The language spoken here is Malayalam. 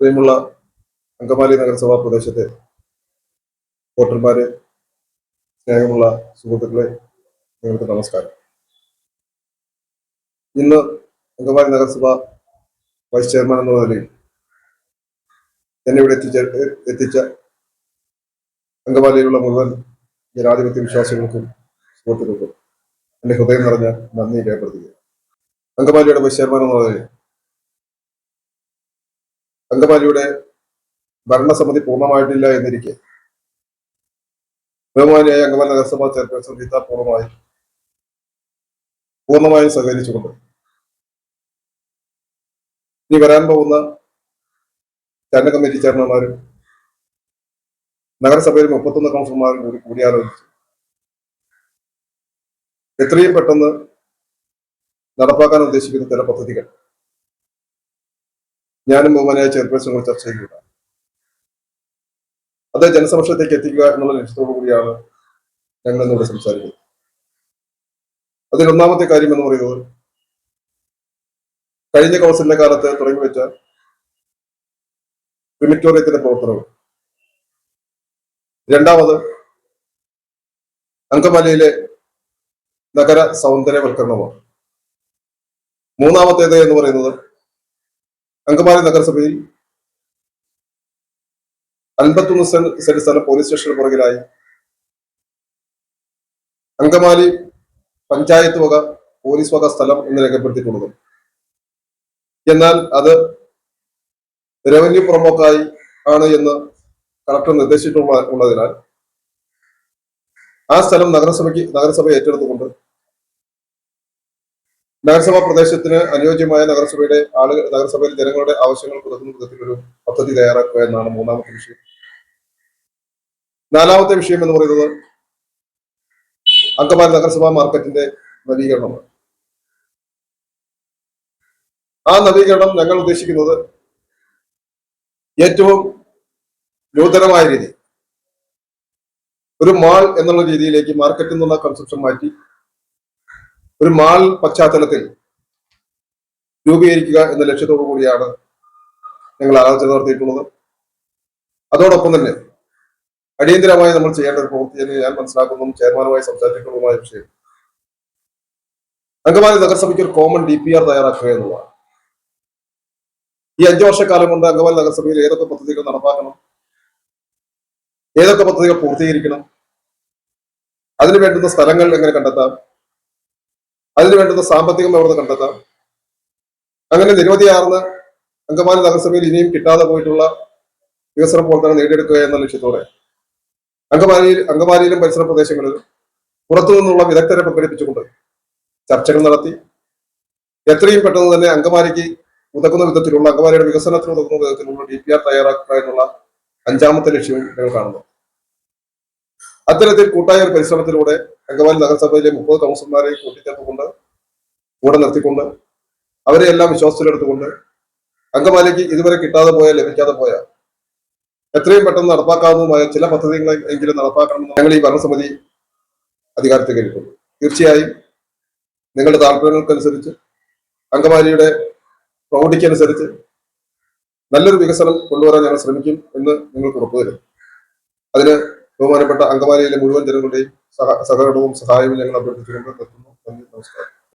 പ്രിയമുള്ള അങ്കമാലി നഗരസഭാ പ്രദേശത്തെ വോട്ടർമാരെ സ്നേഹമുള്ള സുഹൃത്തുക്കളെ നിങ്ങൾക്ക് നമസ്കാരം. ഇന്ന് അങ്കമാലി നഗരസഭ വൈസ് ചെയർമാൻ എന്ന നിലയിൽ എന്നെ ഇവിടെ എത്തിച്ച എത്തിച്ച അങ്കമാലിയിലുള്ള മുഴുവൻ ജനാധിപത്യ വിശ്വാസികൾക്കും സുഹൃത്തുക്കൾക്കും എന്റെ ഹൃദയം നിറഞ്ഞ നന്ദി രേഖപ്പെടുത്തുകയാണ്. അങ്കമാലിയുടെ വൈസ് ചെയർമാൻ എന്ന നിലയിൽ അങ്കമാലിയുടെ ഭരണസമിതി പൂർണമായിട്ടില്ല എന്നിരിക്കെ. ബഹുമാനിയായ അങ്കമാലി നഗരസഭാ ചെയർപേഴ്സൺ ഗീത പൂർണമായി പൂർണമായും സഹകരിച്ചുകൊണ്ട് ഇനി വരാൻ പോകുന്ന ചരണ കമ്മിറ്റി ചെയർമാന്മാരും നഗരസഭയിൽ മുപ്പത്തൊന്ന് കൗൺസിലർമാരും കൂടി കൂടിയാലോചിച്ചു. എത്രയും പെട്ടെന്ന് നടപ്പാക്കാൻ ഉദ്ദേശിക്കുന്ന ചില പദ്ധതികൾ. ഞാനും ബഹുമാനായ ചെയർപേഴ്സണുകൾ ചർച്ച ചെയ്യുക. അത് ജനസമക്ഷത്തേക്ക് എത്തിക്കുക എന്നുള്ള ലക്ഷ്യത്തോടു കൂടിയാണ് ഞങ്ങൾ ഇന്നിവിടെ സംസാരിക്കുന്നത്. അതിൽ ഒന്നാമത്തെ കാര്യം എന്ന് പറയുന്നത് കഴിഞ്ഞ കൗൺസിലിന്റെ കാലത്ത് തുടങ്ങി വെച്ച ക്രിമിറ്റോറിയത്തിന്റെ പ്രവർത്തനങ്ങൾ. രണ്ടാമത് അങ്കമാലിയിലെ നഗര സൗന്ദര്യവൽക്കരണമാണ്. മൂന്നാമത്തേത് എന്ന് പറയുന്നത് അങ്കമാലി നഗരസഭയിൽ അൻപത്തൊന്ന് സെന്റ് സ്ഥലം പോലീസ് സ്റ്റേഷന് പുറകിലായി. അങ്കമാലി പഞ്ചായത്ത് വക പോലീസ് വക സ്ഥലം എന്ന് രേഖപ്പെടുത്തിയിട്ടുള്ളത്. എന്നാൽ അത് റവന്യൂ പ്രൊമോക്കായി ആണ് എന്ന് കളക്ടർ നിർദ്ദേശിച്ചിട്ടുള്ള ഉള്ളതിനാൽ ആ സ്ഥലം നഗരസഭയ്ക്ക് നഗരസഭ ഏറ്റെടുത്തുകൊണ്ട് നഗരസഭാ പ്രദേശത്തിന് അനുയോജ്യമായ നഗരസഭയുടെ ആളുകൾ നഗരസഭയിൽ ജനങ്ങളുടെ ആവശ്യങ്ങൾ കുറക്കുന്ന വിധത്തിലൊരു പദ്ധതി തയ്യാറാക്കുക എന്നാണ് മൂന്നാമത്തെ വിഷയം. നാലാമത്തെ വിഷയം എന്ന് പറയുന്നത് അങ്കമാലി നഗരസഭാ മാർക്കറ്റിന്റെ നവീകരണമാണ്. ആ നവീകരണം ഞങ്ങൾ ഉദ്ദേശിക്കുന്നത് ഏറ്റവും നൂതനമായ രീതി. ഒരു മാൾ എന്നുള്ള രീതിയിലേക്ക് മാർക്കറ്റ് എന്നുള്ള കൺസെപ്ഷൻ മാറ്റി ഒരു മാൾ പശ്ചാത്തലത്തിൽ രൂപീകരിക്കുക എന്ന ലക്ഷ്യത്തോടു കൂടിയാണ് ഞങ്ങൾ ആലോചന നടത്തിയിട്ടുള്ളത്. അതോടൊപ്പം തന്നെ അടിയന്തരമായി നമ്മൾ ചെയ്യേണ്ട ഒരു പ്രവൃത്തി എന്ന് ഞാൻ മനസ്സിലാക്കുന്നതും ചെയർമാനുമായി സംസാരിച്ചിട്ടുള്ളതുമായ വിഷയം. അങ്കമാലി നഗരസഭയ്ക്ക് ഒരു കോമൺ ഡി പി ആർ തയ്യാറാക്കുക എന്നുള്ളതാണ്. ഈ അഞ്ചു വർഷക്കാലം കൊണ്ട് അങ്കമാലി നഗരസഭയിൽ ഏതൊക്കെ പദ്ധതികൾ നടപ്പാക്കണം? ഏതൊക്കെ പദ്ധതികൾ പൂർത്തീകരിക്കണം? അതിനു വേണ്ടുന്ന സ്ഥലങ്ങൾ എങ്ങനെ കണ്ടെത്താം? അതിന് വേണ്ടുന്ന സാമ്പത്തികം അവിടുന്ന് കണ്ടെത്താം. അങ്ങനെ നിരവധിയാർന്ന അങ്കമാലി നഗരസഭയിൽ ഇനിയും കിട്ടാതെ പോയിട്ടുള്ള വികസന പ്രവർത്തനം നേടിയെടുക്കുക എന്ന ലക്ഷ്യത്തോടെ അങ്കമാലിയിൽ അങ്കമാലിയിലും പരിസര പ്രദേശങ്ങളിലും പുറത്തു നിന്നുള്ള വിദഗ്ധരെ പങ്കെടുപ്പിച്ചുകൊണ്ട് ചർച്ചകൾ നടത്തി. എത്രയും പെട്ടെന്ന് തന്നെ അങ്കമാലിക്ക് ഉതകുന്ന വിധത്തിലുള്ള അങ്കമാലിയുടെ വികസനത്തിന് ഉതകുന്ന വിധത്തിലുള്ള ഡി പി ആർ തയ്യാറാക്കുക എന്നുള്ള അഞ്ചാമത്തെ ലക്ഷ്യവും ഞങ്ങൾ കാണുന്നു. അത്തരത്തിൽ കൂട്ടായ ഒരു പരിശ്രമത്തിലൂടെ അങ്കമാലി നഗരസഭയിലെ മുപ്പത് കൗൺസിലർമാരെ കൂട്ടിച്ചേർത്തുകൊണ്ട് കൂടെ നിർത്തിക്കൊണ്ട് അവരെ എല്ലാം വിശ്വാസത്തിലെടുത്തുകൊണ്ട് അങ്കമാലിക്ക് ഇതുവരെ കിട്ടാതെ പോയ ലഭിക്കാതെ പോയ എത്രയും പെട്ടെന്ന് നടപ്പാക്കാവുന്നതുമായ ചില പദ്ധതികളെ എങ്കിലും നടപ്പാക്കണമെന്ന് ഞങ്ങൾ ഈ ഭരണസമിതി അധികാരത്തിൽ കരുതുന്നു തീർച്ചയായും നിങ്ങളുടെ താല്പര്യങ്ങൾക്കനുസരിച്ച് അങ്കമാലിയുടെ പ്രൗഢിക്കനുസരിച്ച് നല്ലൊരു വികസനം കൊണ്ടുവരാൻ ഞങ്ങൾ ശ്രമിക്കും എന്ന് നിങ്ങൾക്ക് ഉറപ്പുതരും അതിന് ബഹുമാനപ്പെട്ട അങ്കമാലിയിലെ മുഴുവൻ ജനങ്ങളുടെയും സഹകരണവും സഹായവും ഞങ്ങൾ അഭ്യർത്ഥിച്ചുകൊണ്ട് നിർത്തുന്നു നന്ദി നമസ്കാരം.